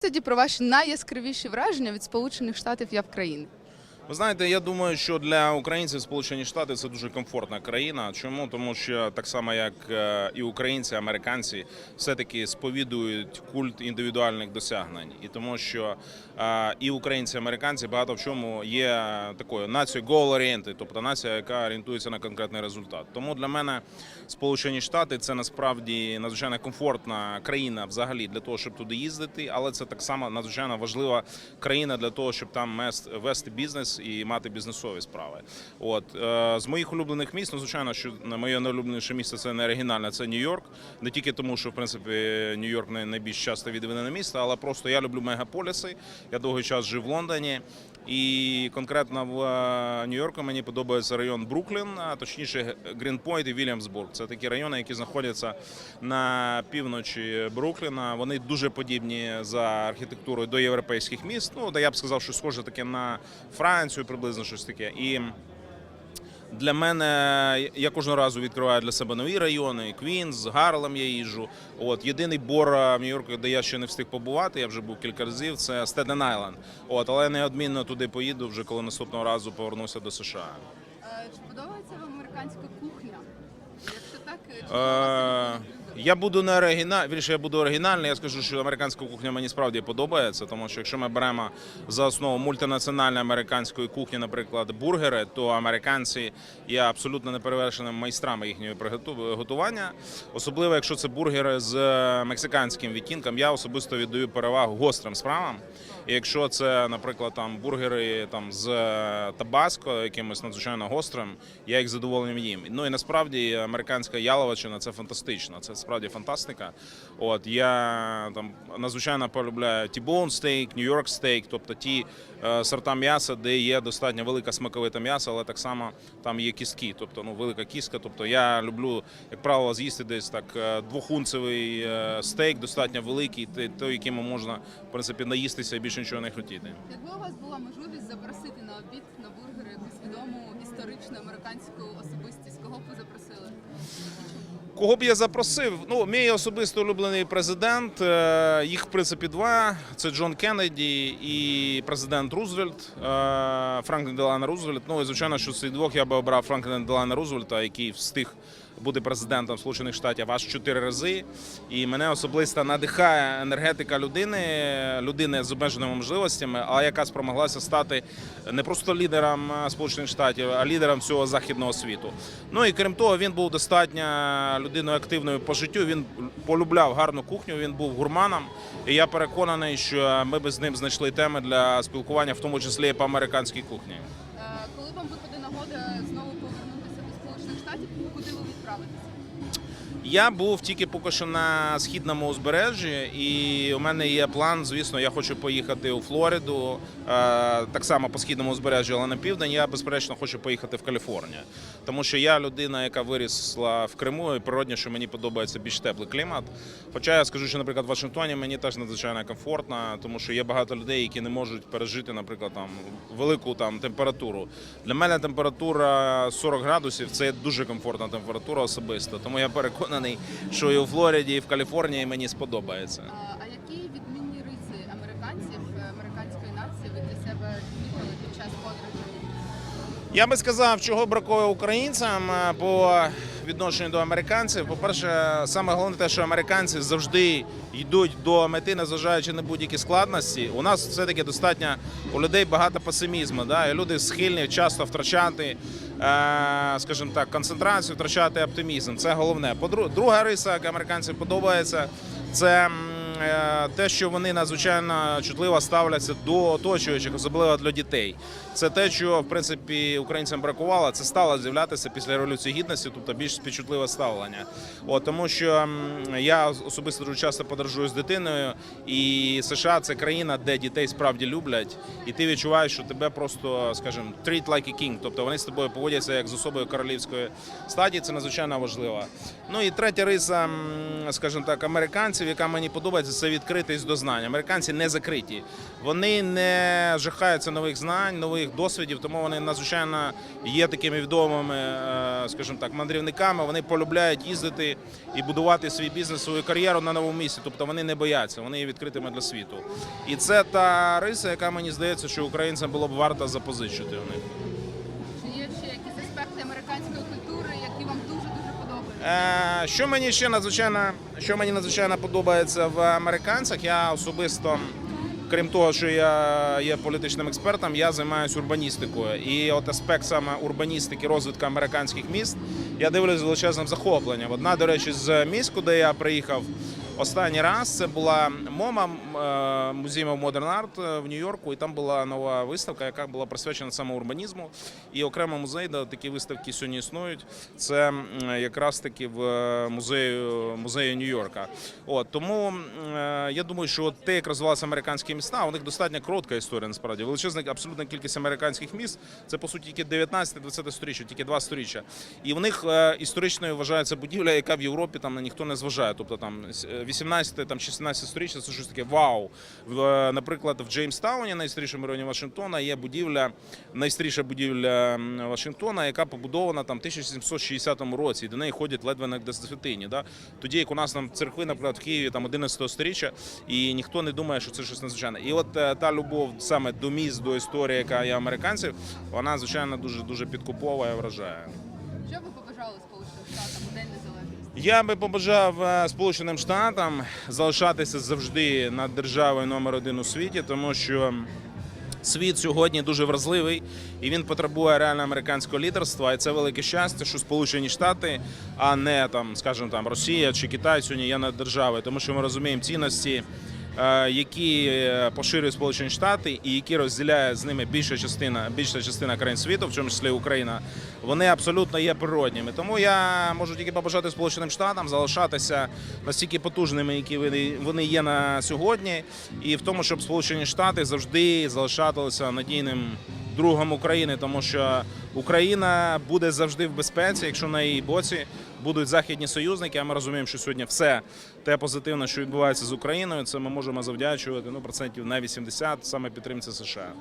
Тоді про ваші найяскравіші враження від Сполучених Штатів як країни. Ви знаєте, я думаю, що для українців Сполучені Штати це дуже комфортна країна. Чому? Тому що так само, як е, і українці, американці, все-таки сповідують культ індивідуальних досягнень, і тому що е, і українці, американці багато в чому є такою нацією goal-oriented, тобто нація, яка орієнтується на конкретний результат. Тому для мене Сполучені Штати це насправді надзвичайно комфортна країна взагалі для того, щоб туди їздити, але це так само надзвичайно важлива країна для того, щоб там вести бізнес і мати бізнесові справи. От е, з моїх улюблених міст, ну звичайно, що моє найулюбленіше місце це не оригінальне, це Нью-Йорк. Не тільки тому, що в принципі Нью-Йорк найбільш часто відвідане місто, але просто я люблю мегаполіси. Я довгий час жив в Лондоні. І конкретно в е, Нью-Йорку мені подобається район Бруклін, а точніше Грінпойт і Вільямсбург. Це такі райони, які знаходяться на півночі Брукліна. Вони дуже подібні за архітектурою до європейських міст. Ну, де я б сказав, що схоже таке на Францію, приблизно щось таке. І для мене я кожного разу відкриваю для себе нові райони. Квінс, Гарлем я їжджу. От єдиний бор е, в Нью-Йорку, де я ще не встиг побувати, я вже був кілька разів. Це Стеден Айленд. От, але я неодмінно туди поїду вже коли наступного разу повернуся до США. Чи подобається вам американська кухня? Якщо так, Е, я буду не оригінальний, вірніше, я буду оригінальний. Я скажу, що американська кухня мені справді подобається, тому що якщо ми беремо за основу мультинаціональної американської кухні, наприклад, бургери, то американці є абсолютно неперевершеними майстрами їхнього приготу- готування. Особливо, якщо це бургери з е, мексиканським відтінком, я особисто віддаю перевагу гострим справам. І якщо це, наприклад, там бургери там з е, табаско, якимось надзвичайно гострим, я їх задоволенням їм. Ну і насправді американська яловичина це фантастично. Це справді фантастика. От я там надзвичайно полюбляю T-bone стейк, Нью-Йорк стейк, тобто ті е, сорта м'яса, де є достатньо велика смаковита м'ясо, але так само там є кістки, тобто ну велика кістка. Тобто я люблю, як правило, з'їсти десь так е, двохунцевий е, стейк, достатньо великий, той, яким можна в принципі наїстися і більше нічого не хотіти. Якби у вас була можливість запросити на обід на бургери якусь відому історичну американську особистість, кого б ви запросили? Кого б я запросив? Ну, мій особисто улюблений президент. е, Їх, в принципі, два: це Джон Кеннеді і президент Рузвельт, е, Франклін Делана Рузвельт. Ну і звичайно, що цих двох я би обрав Франкліна Делана Рузвельта, який встиг бути президентом Сполучених Штатів аж чотири рази. І мене особисто надихає енергетика людини, людини з обмеженими можливостями, але яка спромоглася стати не просто лідером Сполучених Штатів, а лідером всього західного світу. Ну і крім того, він був достатньо людиною активною по життю. Він полюбляв гарну кухню. Він був гурманом. І я переконаний, що ми би з ним знайшли теми для спілкування, в тому числі і по американській кухні. Е, Коли вам Я був тільки поки що на східному узбережжі, і у мене є план. Звісно, я хочу поїхати у Флориду, е, так само по східному узбережжю, але на південь. Я безперечно хочу поїхати в Каліфорнію, тому що я людина, яка вирісла в Криму, і природні, що мені подобається більш теплий клімат. Хоча я скажу, що, наприклад, в Вашингтоні мені теж надзвичайно комфортно, тому що є багато людей, які не можуть пережити, наприклад, там велику там температуру. Для мене температура 40 градусів це дуже комфортна температура особисто. Тому я переконаний, що і у Флориді, і в Каліфорнії мені сподобається. А, які відмінні риси американців, е, американської нації ви для себе відмітили під час подорожі? Я би сказав, чого бракує українцям е, по відношенню до американців. По-перше, саме головне те, що американці завжди йдуть до мети, незважаючи на будь-які складності. У нас все-таки достатньо у людей багато песимізму. Да? І люди схильні часто втрачати, скажімо так, концентрацію, втрачати оптимізм. Це головне. Друга риса, яка американцям подобається, це. Е, Те, що вони надзвичайно чутливо ставляться до оточуючих, особливо для дітей, це те, що в принципі українцям бракувало. Це стало з'являтися після революції гідності, тобто більш співчутливе ставлення. От тому, що я особисто дуже часто подорожую з дитиною, і США це країна, де дітей справді люблять, і ти відчуваєш, що тебе просто, скажімо, treat like a king, тобто вони з тобою поводяться як з особою королівської статі. Це надзвичайно важливо. Ну і третя риса, скажімо так, американців, яка мені подобається. Американців це відкритість до знань. Американці не закриті. Вони не жахаються нових знань, нових досвідів, тому вони надзвичайно є такими відомими, е, скажімо так, мандрівниками. Вони полюбляють їздити і будувати свій бізнес, свою кар'єру на новому місці. Тобто вони не бояться, вони є відкритими для світу. І це та риса, яка мені здається, що українцям було б варто запозичити у них. Що мені ще надзвичайно, що мені надзвичайно подобається в американцях, я особисто, крім того, що я є політичним експертом, я займаюся урбаністикою. І от аспект саме урбаністики, розвитку американських міст, я дивлюсь з величезним захопленням. Одна, до речі, з міст, куди я приїхав останній раз, це була МОМА е, Museum Modern Art в Нью-Йорку, і там була нова виставка, яка була присвячена саме урбанізму. І окремо музей, де такі виставки сьогодні існують. Це якраз таки в е, музею, музею Нью-Йорка. От тому е, я думаю, що те, як розвивалися американські міста, у них достатньо коротка історія. Насправді величезна абсолютна кількість американських міст. Це по суті тільки 19-20 сторіччя, тільки два сторіччя. І в них е, історичною вважається будівля, яка в Європі там на ніхто не зважає. Тобто там 18 там 16 сторіччя це щось таке вау. Е, наприклад, в Джеймстауні, найстарішому районі Вашингтона, є будівля, найстаріша будівля Вашингтона, яка побудована там в 1760 році. І до неї ходять ледве не до святині. Да? Тоді як у нас там церкви, наприклад, в Києві там 11 сторіччя, і ніхто не думає, що це щось надзвичайне. І от е, та любов саме до міст, до історії, яка є американців, вона звичайно дуже дуже підкуповує, вражає. Що ви побажали Сполученим Штатам у День Незалежності? Я би побажав е, Сполученим Штатам залишатися завжди над державою номер один у світі, тому що світ сьогодні дуже вразливий і він потребує реально американського лідерства. І це велике щастя, що Сполучені Штати, а не там, скажімо, там Росія чи Китай сьогодні є над державою, тому що ми розуміємо цінності. Е, Які е, поширюють Сполучені Штати і які розділяє з ними більша частина, більша частина країн світу, в тому числі Україна, вони абсолютно є природніми. Тому я можу тільки побажати Сполученим Штатам залишатися настільки потужними, які вони є на сьогодні, і в тому, щоб Сполучені Штати завжди залишалися надійним другом України, тому що Україна буде завжди в безпеці, якщо на її боці будуть західні союзники. А ми розуміємо, що сьогодні все те позитивне, що відбувається з Україною, це ми можемо завдячувати ну процентів на 80 саме підтримці США.